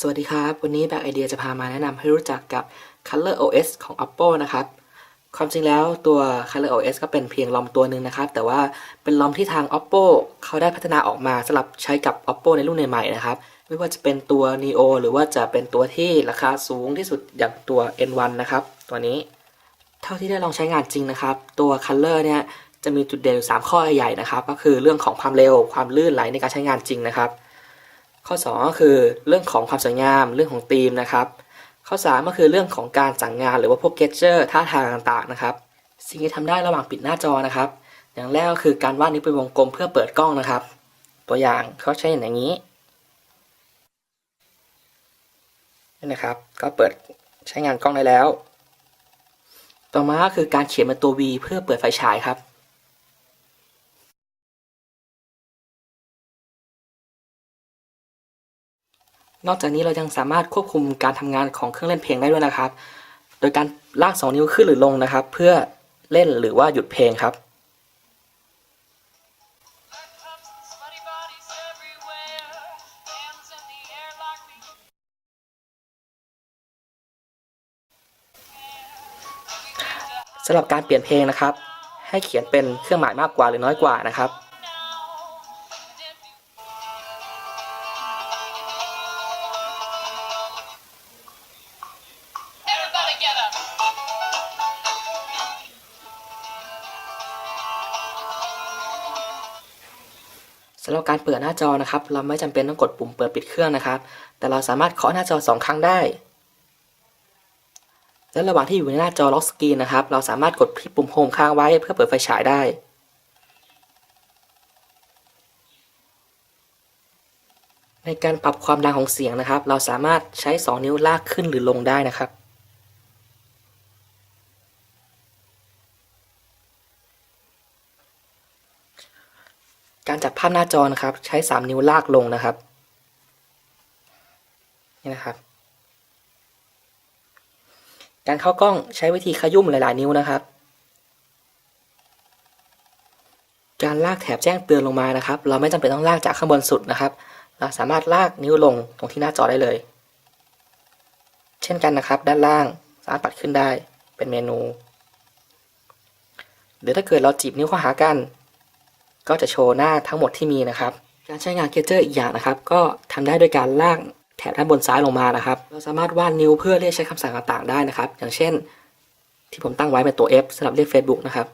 สวัสดีครับ วันนี้แบ k ไอเดียจะพามาแนะนำให้รู้จักกับ Color OS ของ Oppo นะครับ ความจริงแล้วตัว Color OS ก็เป็นเพียงลอมตัวหนึ่งนะครับ แต่ว่าเป็นลอมที่ทาง Oppo เขาได้พัฒนาออกมาสำหรับใช้กับ Oppo ในรุ่นใหม่ๆนะครับ ไม่ว่าจะเป็นตัว Neo หรือว่าจะเป็นตัวที่ราคาสูงที่สุดอย่างตัว N1 นะครับ ตัวนี้ เท่าที่ได้ลองใช้งานจริงนะครับ ตัว Color เนี่ยจะมีจุดเด่นอยู่3ข้อใหญ่ๆนะครับ ก็คือเรื่องของความเร็ว ความลื่นไหลในการใช้งานจริงนะครับ ข้อ 2 ก็คือเรื่องของความสวยงามเรื่องของธีมนะครับ ข้อ 3 ก็คือเรื่องของการสั่งงานหรือว่าพวกเกจเจอร์ท่าทางต่างๆนะครับ สิ่งที่ทำได้ระหว่างปิดหน้าจอนะครับ อย่างแรกก็คือการวาดนิ้วเป็นวงกลมเพื่อเปิดกล้องนะครับ ตัวอย่างเขาใช้อย่างนี้นี่นะครับ ก็เปิดใช้งานกล้องได้แล้ว ต่อมาก็คือการเขียนเป็นตัว V เพื่อเปิดไฟฉายครับ นอกจากนี้เรายังสามารถควบคุมการทำงานของเครื่องเล่นเพลงได้ด้วยนะครับ โดยการลาก 2 นิ้วขึ้นหรือลงนะครับ เพื่อเล่นหรือว่าหยุดเพลงครับ สำหรับการเปลี่ยนเพลงนะครับ ให้เขียนเป็นเครื่องหมายมากกว่าหรือน้อยกว่านะครับ together. สำหรับการเปิดหน้าจอนะครับ เราไม่จำเป็นต้องกดปุ่มเปิดปิดเครื่องนะครับ แต่เราสามารถเคาะหน้าจอ 2 ครั้งได้ และระหว่างที่อยู่ในหน้าจอล็อกสกรีนนะครับ เราสามารถกดที่ปุ่มโฮมค้างไว้เพื่อเปิดไฟฉายได้ในการปรับความดังของเสียงนะครับ เราสามารถใช้ 2 นิ้วลากขึ้นหรือลงได้นะครับ การจับภาพหน้าจอนะครับ ใช้ 3 นิ้วลากลงนะครับ นี่นะครับ การเข้ากล้องใช้วิธีขยุ่มหลาย ๆ นิ้วนะครับ การลากแถบแจ้งเตือนลงมานะครับ เราไม่จำเป็นต้องลากจากข้างบนสุดนะครับ เราสามารถลากนิ้วลงตรงที่หน้าจอได้เลย เช่นกันนะครับ ด้านล่างสามารถปัดขึ้นได้เป็นเมนู หรือถ้าเกิดเราจีบนิ้วเข้าหากัน ก็จะโชว์หน้าทั้งหมดที่มีนะครับ การใช้งานเกจเจอร์อีกอย่างนะครับ ก็ทำได้โดยการลากแถบด้านบนซ้ายลงมานะครับ เราสามารถวาดนิ้วเพื่อเรียกใช้คำสั่งต่างๆได้นะครับ อย่างเช่น ที่ผมตั้งไว้เป็นตัว F สำหรับเรียก Facebook นะครับ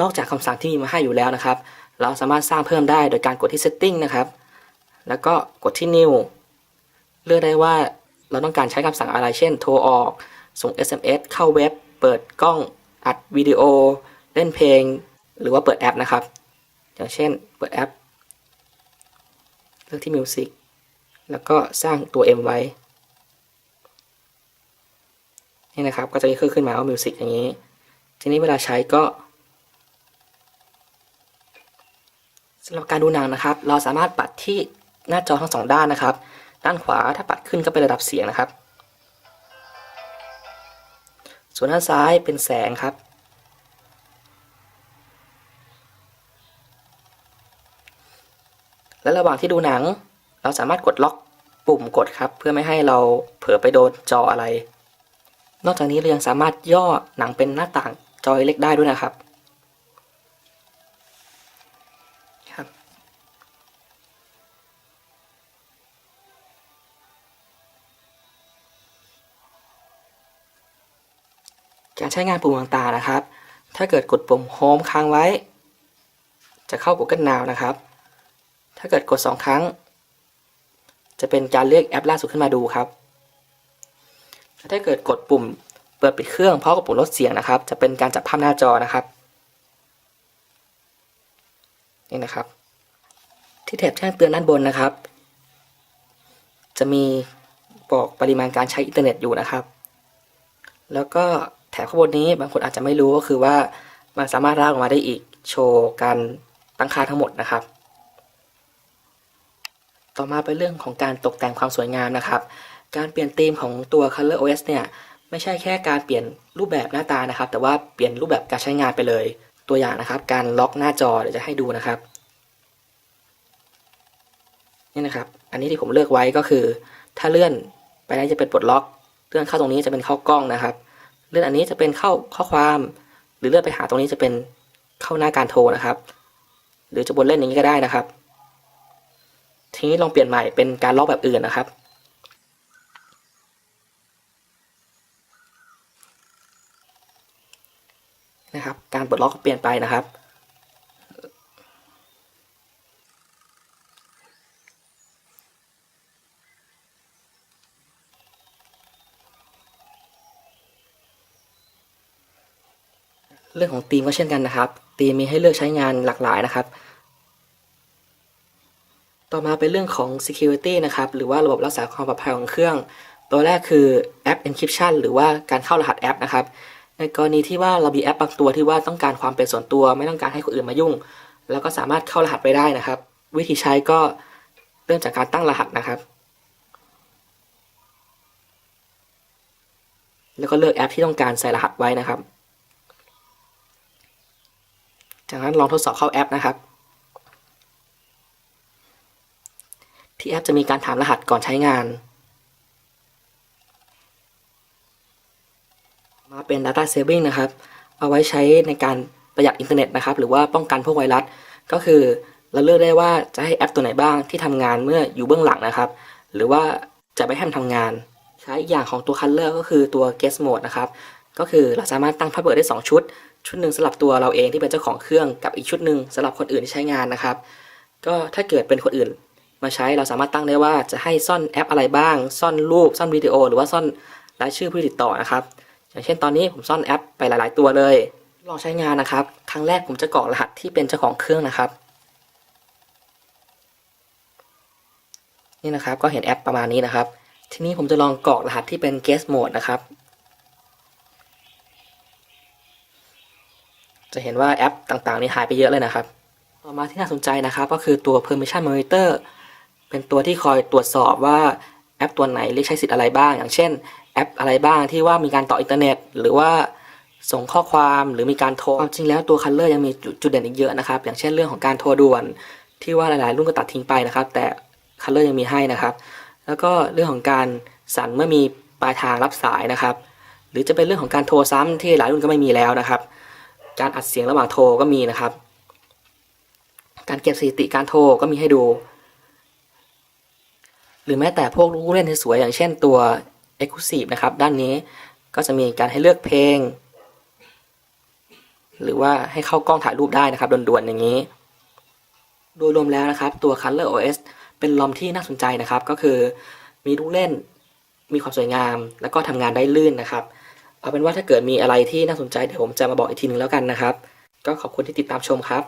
นอกจากคำสั่งที่มีมาให้อยู่แล้วนะครับ เราสามารถสร้างเพิ่มได้โดยการกดที่ Setting นะครับ แล้วก็กดที่ New เลือกได้ว่าเราต้องการใช้คำสั่งอะไร เช่น โทรออก ส่ง SMS เข้าเว็บ เปิดกล้อง อัดวิดีโอ เล่นเพลงหรือว่าเปิดแอปนะครับ อย่างเช่นเปิดแอป เลือกที่ Music แล้วก็สร้างตัว M ไว้ นี่นะครับ ก็จะขึ้นขึ้นมาว่า Music อย่างนี้ ทีนี้เวลาใช้ก็สำหรับการดูหนังนะครับ เราสามารถปัดที่หน้าจอทั้งสองด้านนะครับ ด้านขวาถ้าปัดขึ้นก็เป็นระดับเสียงนะครับ ส่วนด้านซ้ายเป็นแสงครับ และระหว่างที่ดูหนัง เราสามารถกดล็อกปุ่มกดครับ เพื่อไม่ให้เราเผลอไปโดนจออะไร นอกจากนี้เรายังสามารถย่อหนังเป็นหน้าต่างจอเล็กได้ด้วยนะครับครับ การใช้งานปุ่มต่างๆนะครับ ถ้าเกิดกดปุ่ม Home ค้างไว้ จะเข้า Google Now นะครับ ถ้าเกิดกด 2 ครั้ง จะเป็นการเรียกแอปล่าสุดขึ้นมาดูครับ ถ้าเกิดกดปุ่มเปิดปิดเครื่องพร้อมกับปุ่มลดเสียงนะครับ จะเป็นการจับภาพหน้าจอนะครับ นี่นะครับ ที่แถบแจ้งเตือนด้านบนนะครับ จะมีบอกปริมาณการใช้อินเทอร์เน็ตอยู่นะครับ แล้วก็แถบข้างบนนี้บางคนอาจจะไม่รู้ก็คือว่ามันสามารถลากออกมาได้อีกโชว์การตั้งค่าทั้งหมดนะครับ ต่อมาเป็นเรื่องของการตกแต่งความสวยงามนะครับ การเปลี่ยนธีมของตัว Color OS เนี่ยไม่ใช่แค่การเปลี่ยนรูปแบบหน้าตานะครับ แต่ว่าเปลี่ยนรูปแบบการใช้งานไปเลย ตัวอย่างนะครับ การล็อกหน้าจอเดี๋ยวจะให้ดูนะครับนี่นะครับ อันนี้ที่ผมเลือกไว้ก็คือ ถ้าเลื่อนไปนี้จะเป็นปลดล็อก เลื่อนเข้าตรงนี้จะเป็นเข้ากล้องนะครับ เลื่อนอันนี้จะเป็นเข้าข้อความ หรือเลื่อนไปหาตรงนี้จะเป็นเข้าหน้าการโทรนะครับ หรือจะบนเล่นอย่างนี้ก็ได้นะครับ ทีนี้ลองเปลี่ยนใหม่เป็นการล็อกแบบอื่นนะครับ นะครับ การปลดล็อกก็เปลี่ยนไปนะครับ เรื่องของธีมก็เช่นกันนะครับธีมมีให้เลือกใช้งานหลากหลายนะครับ ต่อมาเป็นเรื่องของ security นะครับ หรือว่าระบบรักษาความปลอดภัยของเครื่อง ตัวแรกคือแอป encryption หรือว่าการเข้ารหัสแอปนะครับ ในกรณีที่ว่าเรามีแอปบางตัวที่ว่าต้องการความเป็นส่วนตัว ไม่ต้องการให้คนอื่นมายุ่งแล้วก็สามารถเข้ารหัสไปได้นะครับ วิธีใช้ก็เริ่มจากการตั้งรหัสนะครับ แล้วก็เลือกแอปที่ต้องการใส่รหัสไว้นะครับ จากนั้นลองทดสอบเข้าแอปนะครับ แอปจะมีการถามรหัสก่อนใช้งาน มาเป็น Data Saving นะครับ เอาไว้ใช้ในการประหยัดอินเทอร์เน็ตนะครับ หรือว่าป้องกันพวกไวรัส ก็คือเราเลือกได้ว่าจะให้แอปตัวไหนบ้างที่ทำงานเมื่ออยู่เบื้องหลังนะครับ หรือว่าจะไม่ให้มันทำงาน ใช้อีกอย่างของตัว Color ก็คือตัว Guest Mode นะครับ ก็คือเราสามารถตั้งพาสเวิร์ดได้ 2 ชุด ชุดหนึ่งสำหรับตัวเราเองที่เป็นเจ้าของเครื่องกับอีกชุดหนึ่งสำหรับคนอื่นที่ใช้งานนะครับ ก็ถ้าเกิดเป็นคนอื่น มาใช้เราสามารถตั้งได้ว่าจะให้ซ่อนแอปอะไรบ้าง ซ่อนรูป ซ่อนวิดีโอ หรือว่าซ่อนรายชื่อผู้ติดต่อนะครับ อย่างเช่นตอนนี้ผมซ่อนแอปไปหลาย ๆ ตัวเลย ลองใช้งานนะครับ ครั้งแรกผมจะกรอกรหัสที่เป็นเจ้าของเครื่องนะครับ นี่นะครับก็เห็นแอปประมาณนี้นะครับ ทีนี้ผมจะลองกรอกรหัสที่เป็น guest mode นะครับ จะเห็นว่าแอปต่าง ๆ นี่หายไปเยอะเลยนะครับ ต่อมาที่น่าสนใจนะครับ ก็คือตัว permission monitor เป็นตัวที่คอยตรวจสอบว่าแอปตัวไหนเรียกใช้สิทธิ์อะไรบ้าง อย่างเช่น แอปอะไรบ้างที่ว่ามีการต่ออินเทอร์เน็ต หรือว่าส่งข้อความหรือมีการโทรจริงแล้วตัว Color ยังมีจุดเด่นอีกเยอะนะครับ อย่างเช่นเรื่องของการโทรด่วน ที่ว่าหลายๆ รุ่นก็ตัดทิ้งไปนะครับ แต่ Color ยังมีให้นะครับ แล้วก็เรื่องของการสั่นเมื่อมีปลายทางรับสายนะครับ หรือจะเป็นเรื่องของการโทรซ้ำที่หลายรุ่นก็ไม่มีแล้วนะครับ การอัดเสียงระหว่างโทรก็มีนะครับ การเก็บสถิติการโทรก็มีให้ดู หรือแม้แต่พวกลูกเล่นที่สวยอย่างเช่นตัว Exclusive นะครับ ด้านนี้ก็จะมีการให้เลือกเพลง หรือว่าให้เข้ากล้องถ่ายรูปได้นะครับด่วนๆอย่างนี้ โดยรวมแล้วนะครับ ตัว Color OS เป็นลอมที่น่าสนใจนะครับ ก็คือมีลูกเล่นมีความสวยงาม แล้วก็ทำงานได้ลื่นนะครับเอาเป็นว่าถ้าเกิดมีอะไรที่น่าสนใจเดี๋ยวผมจะมาบอกอีกทีนึงแล้วกันนะครับ ก็ขอบคุณที่ติดตามชมครับ